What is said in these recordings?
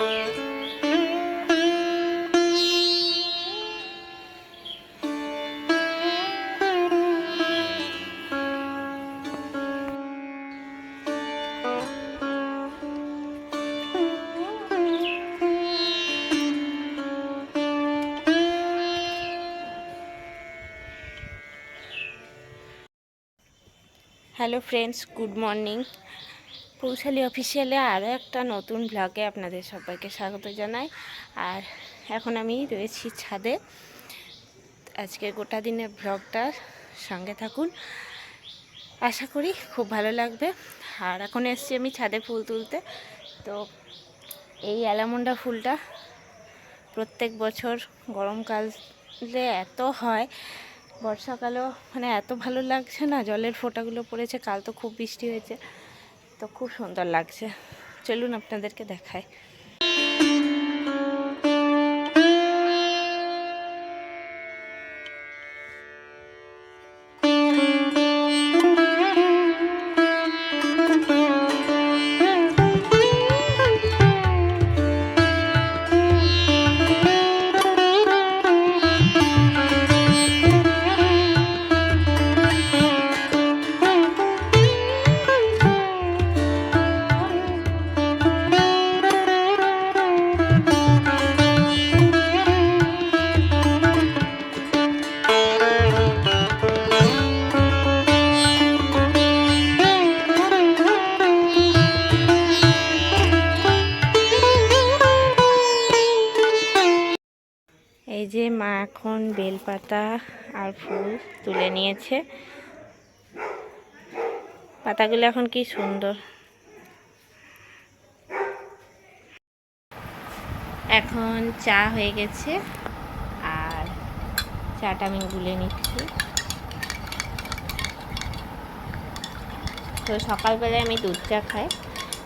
Hello friends good morning Poushali অফিসিয়ালে আরও একটা নতুন ব্লগে আপনাদের সবাইকে স্বাগত জানাই। আর এখন আমি রয়েছি ছাদে। আজকে গোটা দিনের ব্লগটার সঙ্গে থাকুন। আশা করি খুব ভালো লাগবে। আর এখন এসছি আমি ছাদে ফুল তুলতে। তো এই অ্যালামন্ডা ফুলটা প্রত্যেক বছর গরমকালে এত হয়, বর্ষাকালেও মানে এত ভালো লাগছে না। জলের ফোঁটাগুলো পড়েছে, কাল তো খুব বৃষ্টি হয়েছে। তো খুব সুন্দর লাগছে। চলুন আপনাদেরকে দেখায় এই যে মা এখন বেলপাতা আর ফুল তুলে নিয়েছে। পাতাগুলো এখন কি সুন্দর। এখন চা হয়ে গেছে আর চাটা আমি গুলে নিচ্ছি। তো সকালবেলায় আমি দুধ চা খাই,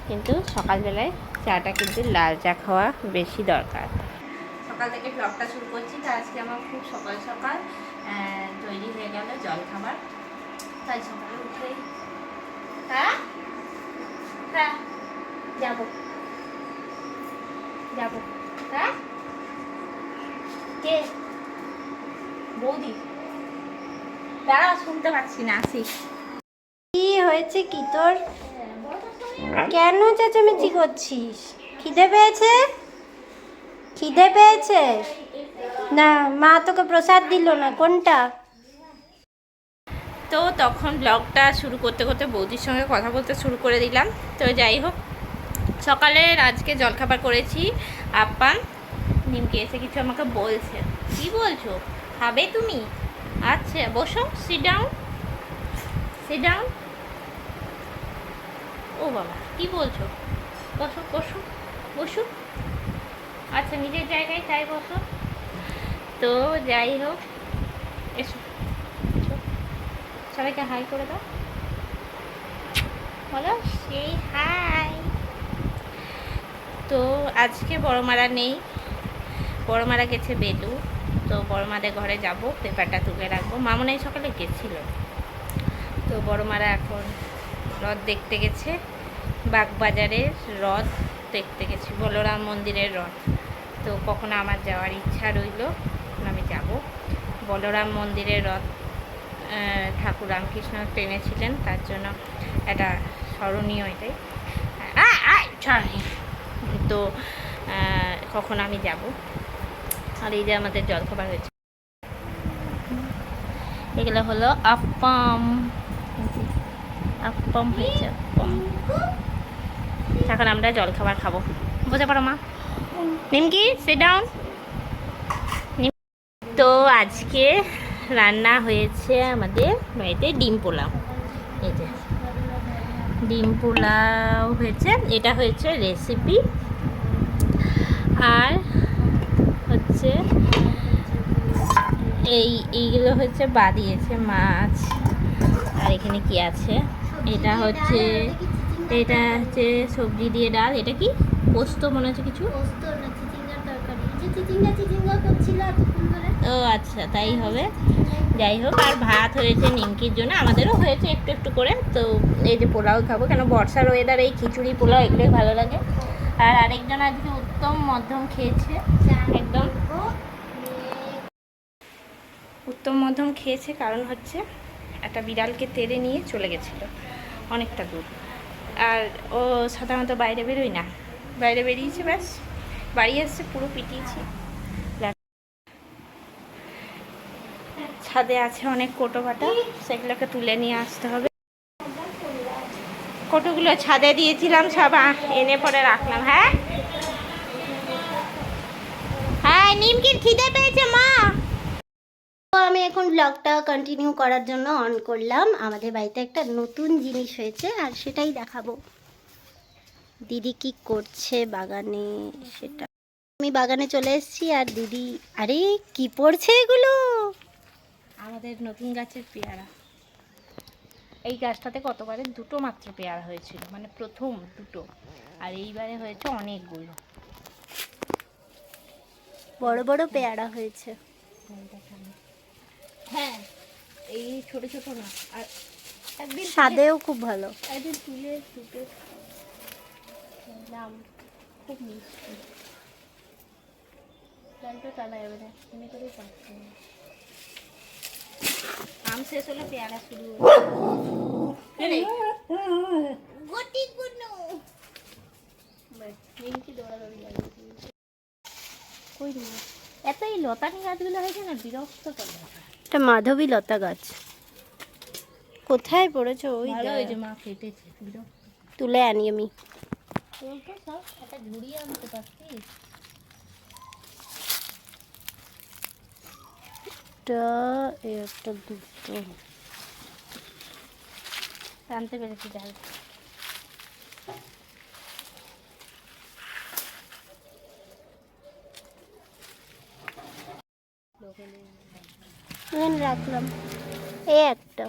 কিন্তু সকালবেলায় চাটা কিন্তু লাল চা খাওয়া বেশি দরকার। সকাল থেকে ব্লগটা শুরু করছি তো আজকে আমার খুব সকাল সকাল তৈরি হয়ে গেল জল খাবার তাই সকালে উঠে হ্যাঁ? হ্যাঁ। যাব। যাব। হ্যাঁ? কে? বৌদি। দাঁড়া শুনতে পাচ্ছি না আসি। কি হয়েছে কি তোর? কেন চেঁচামেচি করছিস? খিদে পেয়েছে? খিদে পেয়েছে? না, মা তোকে প্রসাদ দিল না, কোনটা? তো তখন ব্লগটা শুরু করতে করতে বৌদির সঙ্গে কথা বলতে শুরু করে দিলাম। তো যাই হোক, সকালে আজকে জলখাবার করেছি আপ্পান নিমকে এসে কিছু আমাকে বলছে। কি বলছো? খাবে তুমি? আচ্ছা বসো সিট ডাউন ডাউন ও বাবা, কি বলছো? বসো বসো বসো। আচ্ছা নিজের জায়গায় তাই বসো। তো যাই হোক, এসো। সবাইকে হাই করে দাও। বলো সেই হাই। তো আজকে বড়মারা নেই। বড়মারা গেছে বেলু। তো বড়মাদের ঘরে যাব, পেপারটা তুলে রাখব। মামনে সকালে গেছিল। তো বড়মারা এখন রথ দেখতে গেছে। বাগবাজারের রথ দেখতে গেছি, বলরাম মন্দিরের রথ। তো কখন আমার যাওয়ার ইচ্ছা রইল আমি যাব। বলরাম মন্দিরের রথ ঠাকুর রামকৃষ্ণ টেনেছিলেন তার জন্য এটা স্মরণীয় এটাই। তো কখন আমি যাব? আর এই যে আমাদের জলখাবার হয়েছে। এগুলো হলো আপ্পাম। আপ্পাম হয়েছে এখন আমরা জলখাবার খাব। বুঝতে পারো মা। নিমকি সিট ডাউন তো আজকে রান্না হয়েছে আমাদের বাড়িতে ডিম পোলাও। এই যে। ডিম পোলাও হয়েছে। এটা হয়েছে রেসিপি আর হচ্ছে এই, এইগুলো হচ্ছে বা দিয়েছে মাছ। আর এখানে কি আছে? এটা হচ্ছে এটা হচ্ছে সবজি দিয়ে ডাল। এটা কি? পোস্ত মনে হচ্ছে কিছু? ও আচ্ছা তাই হবে। যাই হোক আর ভাত হয়েছে নিমকির জন্য আমাদেরও হয়েছে একটু একটু করে। তো এই যে পোলাও খাব কেন বর্ষার ওয়েদার এই খিচুড়ি পোলাও এগুলোই ভালো লাগে। আর আরেকজন আজকে উত্তম মধ্যম খেয়েছে একদম। উত্তম মধ্যম খেয়েছে কারণ হচ্ছে একটা বিড়ালকে তেড়ে নিয়ে চলে গেছিল অনেকটা দূর। আর ও সাধারণত বাইরে বেরোয় না। বাইরে বেরিয়েছে, ব্যাস। বাড়ি এসছে পুরো পিটিয়েছি। ছাদে আছে অনেক কোটো বাটা সেগুলোকে তুলে নিয়ে আসতে হবে। কোটোগুলো ছাদে দিয়েছিলাম, সব এনে পরে রাখলাম হ্যাঁ? হ্যাঁ নিমকির খিদে পেয়েছে, মা! আমি এখন ব্লগটা কন্টিনিউ করার জন্য অন করলাম। আমাদের বাড়িতে একটা নতুন জিনিস হয়েছে, আর সেটাই দেখাবো। দিদি কি করছে বাগানে সেটা? আমি বাগানে চলে এসেছি আর দিদি আরে কি পড়ছে এগুলো? আমাদের নতুন গাছের পেয়ারা। এই গাছটাতে গতবারে দুটো মাত্র পেয়ারা হয়েছিল মানে প্রথম দুটো। আর এইবারে হয়েছে অনেকগুলো। বড় বড় পেয়ারা হয়েছে। হ্যাঁ এই ছোট ছোট না। আর একদিন সাদেও খুব ভালো। একদিন তুলে দুটো দাম খুব মিষ্টি। জলটা চালা যাবে না এমনি করেই পাচ্ছি না। আম শেষ হলে পেয়ারা শুরু হবে। গতি নিমকি দৌড়াদৌড়ি লাগিয়েছি কই নিম এত এই লতানি গাছগুলো হয়েছে না বিরক্ত করে। এটা মাধবী লতা গাছ। কোথায় পড়েছো? ওই ভালো দেখ। হয়েছে মা কেটেছে তুলে আনি আমি। বলতো সব একটা ঝুড়ি আনতে পারতিস একটা একটা দুটো। টানতে পেরেছি ডাল রাখলাম। এই একটা।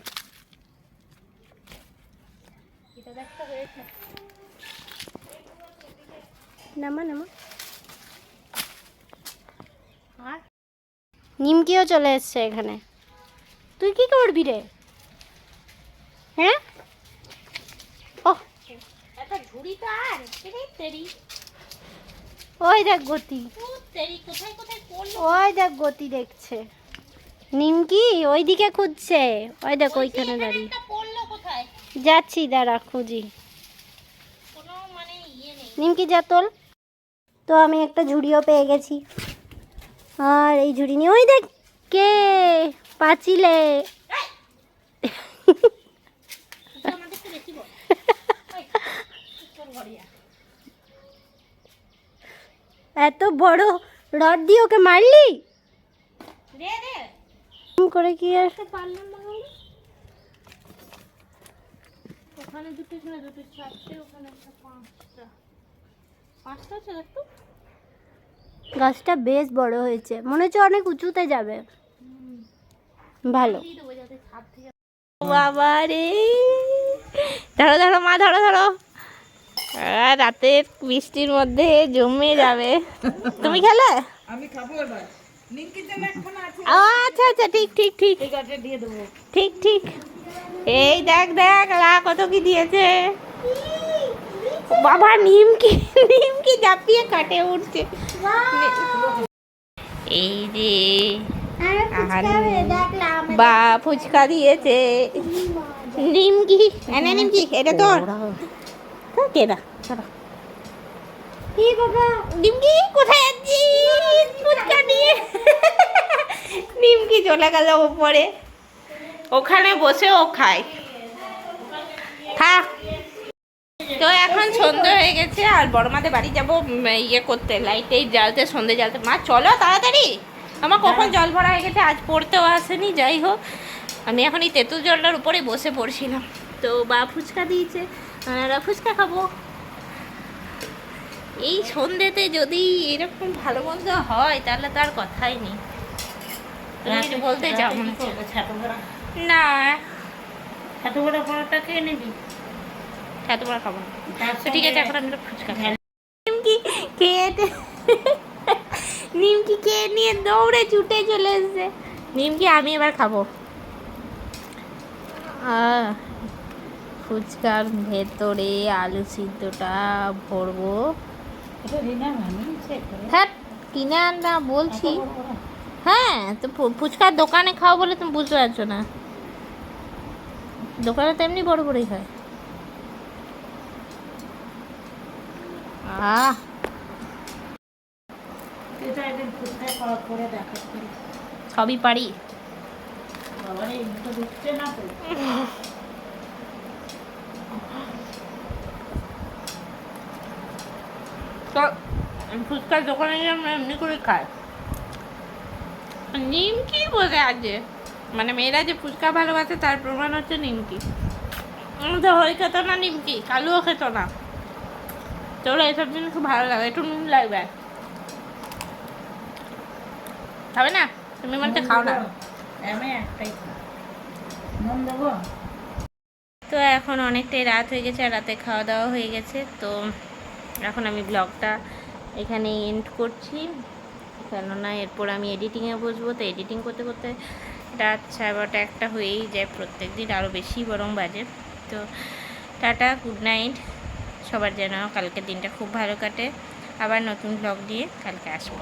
এটা দেখতে হয়েছে। নামা নামা। আর? নিমকিও চলে এসছে এখানে। তুই কি করবি রে? হ্যাঁ? ও একটা ঝুড়ি তো আর রে তেরি। ওই দেখ গতি। ওই দেখ গতি দেখছে। নিমকি ওইদিকে খুঁজছে। ওই দেখ ওইখানে দাঁড়িয়ে। যাচ্ছি দাঁড়া খুঁজি। মানে ইয়ে নিমকি যা তোল। তো আমি একটা ঝুড়িও পেয়ে গেছি। আর এই ঝুড়ি নিয়ে ওই দেখ কে? পাঁচিলে। এত বড় রড দিয়ে ওকে মারলি? করে কি আর। ওখানে দুটো ছিল দুটো চারটে ওখানে একটা পাঁচটা। গাছটা বেশ বড় হয়েছে। মনে হচ্ছে অনেক উঁচুতে যাবে। ভালো। দিয়ে দেবো যাতে বাবা রে। ধরো ধরো মা ধরো ধরো। রাতের বৃষ্টির মধ্যে জমে যাবে। তুমি খেলে? আমি খাব এবার। আচ্ছা আচ্ছা ঠিক ঠিক ঠিক। ঠিক ঠিক। এই দেখ দেখ লা কত কি দিয়েছে। বাবা নিমকি নিমকি জাপিয়ে কাটে উঠছে। এই যে বা ফুচকা দিয়েছে। নিমকি এনে নিমকি এটা তোর? কেনা নিমকি কোথায় যাচ্ছিস ফুচকা নিয়ে। নিমকি চলে গেল ওপরে। ওখানে বসে ও খায় থাক তো এখন সন্ধে হয়ে গেছে আর বড় মাদের বাড়ি যাব ইয়ে করতে লাইট এই জ্বালতে সন্ধে জ্বালতে। মা চলো তাড়াতাড়ি। আমার কখন জল ভরা হয়ে গেছে আজ পড়তেও আসেনি যাই হোক। আমি এখন এই তেঁতুল জলটার উপরে বসে পড়ছিলাম। তো বা ফুচকা দিয়েছে আমরা ফুচকা খাব। এই সন্ধ্যেতে যদি এরকম ভালো মন্দ হয় তাহলে তার কথাই নেই। বলতে চাও না। এত বড় পরোটা খেয়ে নিবি? এত বড় খাব না। তো ঠিক আছে এখন আমি ফুচকা নিমকি খেয়ে নিমকি খেয়ে নিয়ে দৌড়ে ছুটে চলে এসছে। নিমকি আমি এবার খাব। ফুচকার ভেতরে আলু সিদ্ধটা ভরবো। করে হ্যাঁ কিনে আনবা বলছি। হ্যাঁ তো ফুচকার দোকানে খাও বলে তুমি বুঝতে পারছ না। দোকানে তো এমনি বড় বড়ই হয়। আহ। এটা একদিন ফুটতে করা করে দেখাচ্ছি। সবই পারি। তো? তো ফুচকার দোকানে গিয়ে আমরা এমনি করে খাই। নিমকি বসে আছে মানে মেয়েরা যে ফুচকা ভালোবাসে তার প্রমাণ হচ্ছে নিমকি। আমাদের হয়ে খেত না নিমকি কালুও খেত না। তোরা এসব জিনিস খুব ভালো লাগে একটু নুন লাগবে। খাবে না? তুমি বলতে খাও না। আমি একটাই নুন দেবো? তো এখন অনেকটাই রাত হয়ে গেছে আর রাতে খাওয়া দাওয়া হয়ে গেছে। তো এখন আমি ব্লগটা এখানে এন্ড করছি। কেননা এরপর আমি এডিটিংয়ে বসবো তো এডিটিং করতে করতে রাত সাড়ে বারোটা একটা হয়েই যায় প্রত্যেক দিন আরও বেশি বরং বাজে। তো টাটা গুড নাইট সবার যেন কালকের দিনটা খুব ভালো কাটে। আবার নতুন ব্লগ দিয়ে কালকে আসব।